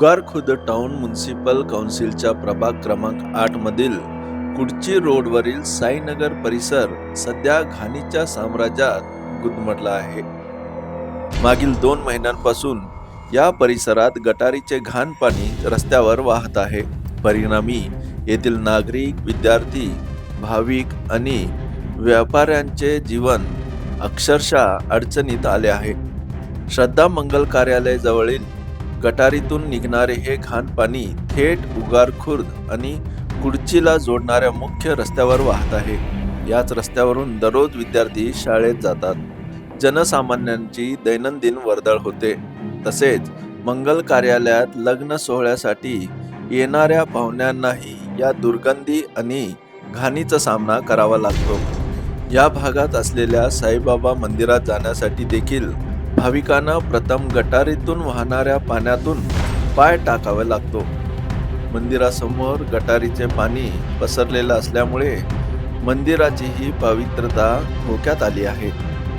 उगार खुद town municipal काउन्सिलच्या प्रभाग क्रमांक आठ मधील कुडची रोडवरील साईनगर परिसर सध्या घाणीच्या साम्राज्यात गुदमटला आहे. मागील दोन महिन्यांपासून या परिसरात गटारीचे घाण पाणी रस्त्यावर वाहत आहे. परिणामी येथील नागरिक विद्यार्थी भाविक आणि व्यापाऱ्यांचे जीवन अक्षरशः अडचणीत आले आहे. श्रद्धा मंगल कार्यालयाजवळील गटारीतून निघणारे हे घाण पाणी थेट उगार खुर्द आणि कुडचीला जोडणाऱ्या मुख्य रस्त्यावर वाहत आहे. याच रस्त्यावरून दररोज विद्यार्थी शाळेत जातात. जनसामान्यांची दैनंदिन वर्दळ होते. तसेच मंगल कार्यालयात लग्न सोहळ्यासाठी येणाऱ्या पाहुण्यांनाही या दुर्गंधी आणि घाणीचा सामना करावा लागतो. या भागात असलेल्या साईबाबा मंदिरात जाण्यासाठी देखील भाविकांना प्रथम गटारीतून वाहणाऱ्या पाण्यातून पाय टाकावा लागतो. मंदिरासमोर गटारीचे पाणी पसरलेलं असल्यामुळे मंदिराची ही पवित्रता धोक्यात आली आहे.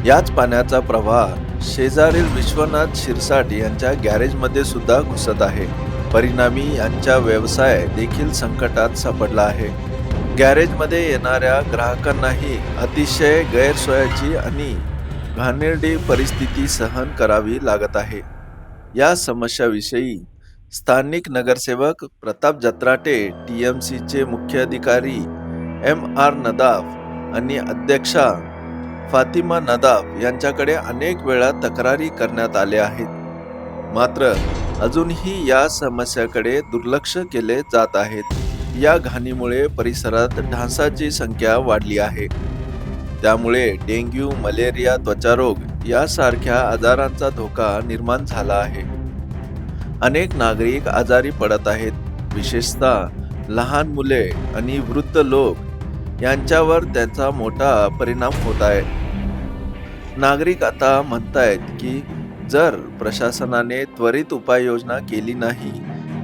याच पाण्याचा प्रवाह शेजारील विश्वनाथ शिरसाट यांच्या गॅरेजमध्ये सुद्धा घुसत आहे. परिणामी यांचा व्यवसाय देखील संकटात सापडला आहे. गॅरेजमध्ये येणाऱ्या ग्राहकांनाही अतिशय गैरसोयाची आणि घाणेरडी परिस्थिती सहन करावी लागत आहे. या समस्याविषयी स्थानिक नगरसेवक प्रताप जत्राटे टी एम सीचे मुख्य अधिकारी एम आर नदाफ आणि अध्यक्षा फातिमा नदाफ यांच्याकडे अनेक वेळा तक्रारी करण्यात आल्या आहेत. मात्र अजूनही या समस्याकडे दुर्लक्ष केले जात आहेत या घाणीमुळे परिसरात ढासाची संख्या वाढली आहे. त्यामुळे डेंग्यू मलेरिया त्वचारोग यासारख्या आजारांचा धोका निर्माण झाला आहे. अनेक नागरिक आजारी पडत आहेत. विशेषतः लहान मुले आणि वृद्ध लोक यांच्यावर त्याचा मोठा परिणाम होत आहे. नागरिक आता म्हणतायत की जर प्रशासनाने त्वरित उपाययोजना केली नाही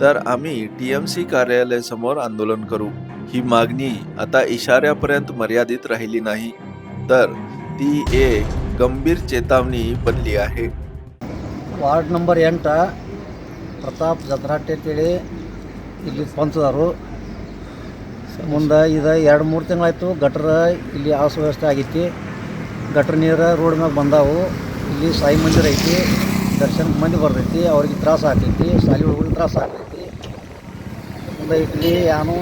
तर आम्ही टी एम सी कार्यालयासमोर आंदोलन करू. ही मागणी आता इशाऱ्यापर्यंत मर्यादित राहिली नाही. तर ती एक गंभीर चेतावणी बनली आहे ವಾರ್ಡ್ ನಂಬರ್ ಎಂಟ ಪ್ರತಾಪ್ ಜತ್ರಾಟೆ ಅಂತೇಳಿ ಇಲ್ಲಿ ಪಂಚದಾರು ಮುಂದೆ ಇದು ಎರಡು ಮೂರು ತಿಂಗಳಾಯ್ತು ಗಟ್ರ ಇಲ್ಲಿ ಆವಾಸ ವ್ಯವಸ್ಥೆ ಆಗೈತಿ ಗಟ್ರ ನೀರು ರೋಡ್ ಮ್ಯಾಗ ಬಂದಾವು ಇಲ್ಲಿ ಸಾಯಿ ಮಂದಿರ ಐತಿ ದರ್ಶನಕ್ಕೆ ಮಂದಿ ಬರ್ತೈತಿ ಅವ್ರಿಗೆ ತ್ರಾಸ ಆಗ್ತೈತಿ ಶಾಲೆ ಹುಡುಗರಿಗೆ ತ್ರಾಸ ಆಗ್ತೈತಿ ಮುಂದೆ ಇಲ್ಲಿ ಏನು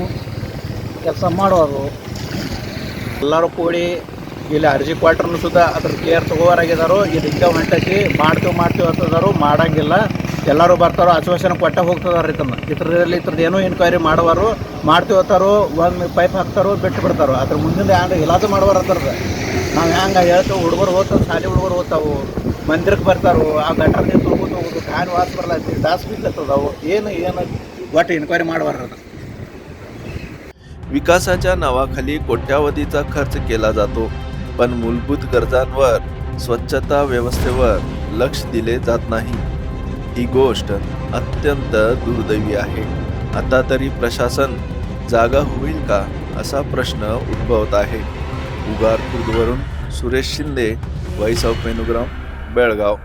ಕೆಲಸ ಮಾಡೋರು ಎಲ್ಲರೂ ಕೂಡಿ ಇಲ್ಲಿ ಅರ್ಜಿ ಕೊಟ್ರು ಸುದ್ದ ಅದ್ರ ಕೇರ್ ತಗೋರಾಗಿದ್ದಾರೋ ಇದು ಹಿಂಗೆ ಹೊಂಟೈತಿ ಮಾಡ್ತೀವಿ ಮಾಡ್ತೀವಿ ಅಂತದಾರು ಮಾಡಂಗಿಲ್ಲ ಎಲ್ಲರೂ ಬರ್ತಾರೋ ಆಶ್ವಾಸನ ಕೊಟ್ಟ ಹೋಗ್ತದಾರ ಇದನ್ನ ಇದ್ರಲ್ಲಿ ಇದ್ರದ್ದು ಏನೋ ಎನ್ಕ್ವೈರಿ ಮಾಡುವರು ಮಾಡ್ತೀವಿ ಅಂತಾರೋ ಒಂದು ಪೈಪ್ ಹಾಕ್ತಾರೋ ಬಿಟ್ಟು ಬಿಡ್ತಾರೋ ಅದ್ರ ಮುಂದಿನ ಹ್ಯಾಂಗ ಇಲಾದು ಮಾಡುವಾರ ಅಂತಾರದ ನಾವು ಹೆಂಗೆ ಹೇಳ್ತೇವೆ ಹುಡುಗರು ಓದ್ತಾವೆ ಶಾಲೆ ಹುಡುಗರು ಓದ್ತಾವು ಮಂದಿರಕ್ಕೆ ಬರ್ತಾರೋ ಆ ಗಟರ್ ನೀರು ತೊಗೊಂಡು ಹೋಗೋದು ಕಾನ್ ವಾಸ ಬರಲ್ಲ ದಾಸ್ ಬಿದ್ದವು ಏನು ಏನು ಒಟ್ಟು ಎನ್ಕ್ವೈರಿ ಮಾಡುವಾರ ಅದು विकासाच्या नावाखाली कोट्यावधीचा खर्च केला जातो पण मूलभूत गरजांवर स्वच्छता व्यवस्थेवर लक्ष दिले जात नाही. ही गोष्ट अत्यंत दुर्दैवी आहे. आता तरी प्रशासन जागा होईल का असा प्रश्न उद्भवत आहे. उगार खुर्दवरून सुरेश शिंदे वैस ऑफ बेळगाव.